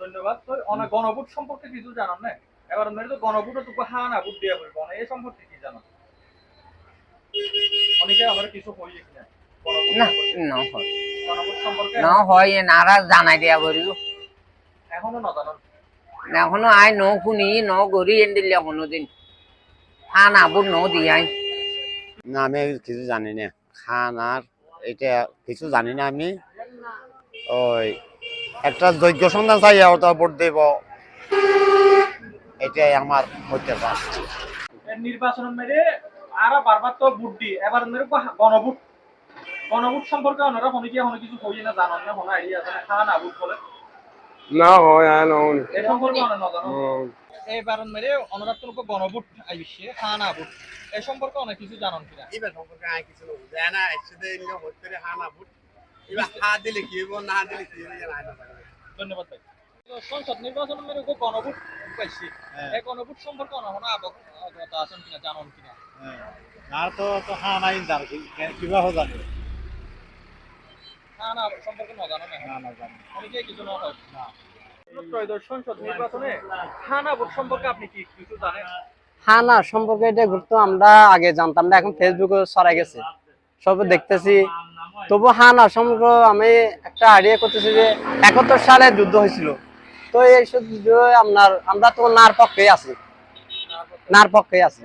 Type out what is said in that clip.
ধন্যবাদ। তো অনেক গণভোট সম্পর্কে কিছু জানান না এবার মেরে তো তো হা না ভোট দেওয়া হইব এই সম্পর্কে কি জানান অনেকে আমার কিছু হইয়ে কিনা গণভোট না হয়। গণভোট সম্পর্কে ন হয় নারাজ জানাই দিয়া বলিল এখনও না। জানান এখনও আই ন শুনি ন এন দিলে কোনোদিন খান আবুর ন দিয়াই। না আমি কিছু জানি না। খানার এটা কিছু জানি না আমি। ওই একটা যোগ্য সন্ধান চাই ওটা ভোট দেব। এটাই আমার হতে পারে এর নির্বাচন মেরে আরা বারবার তো ভোট দি এবার গণভোট। গণভোট সম্পর্কে ওনারা কোনো কি কোনো কিছু হইয়ে না জানান না কোনো আইডিয়া আছে না খা না ভোট বলে। না হয় আর নয় এই সম্পর্কে ওনারা না জানান এবার মেরে ওনারা তো গণভোট আইসে খা না ভোট। এই সম্পর্কে অনেক কিছু জানান কিনা? সম্পর্কে কিছু এবার হা দিলে কি হইব না দিলে কি হইব জানা না। ধন্যবাদ ভাই। সংসদ নির্বাচন মেরে গো গণভোট পাইছি। এই গণভোট সম্পর্কে অনেক অবগত আছেন কিনা জানান কিনা? আর তো তো হ্যাঁ নাই জান কীভাবে জানি? খা না সম্পর্কে না জানো না না না জানি অনেকে কিছু না। হয় ত্রয়োদশ সংসদ নির্বাচনে খানা ভোট সম্পর্কে আপনি কি কিছু জানেন? হ্যাঁ সম্পর্কে এটা গুরুত্ব আমরা আগে জানতাম না এখন ফেসবুকে ছড়াই গেছে। সব দেখতেছি। তবু হান না আমি একটা আইডিয়া করতেছি যে একাত্তর সালে যুদ্ধ হয়েছিল। তো এইসব যুদ্ধ আপনার, আমরা তো নার পক্ষে আছি। নার পক্ষে আছি।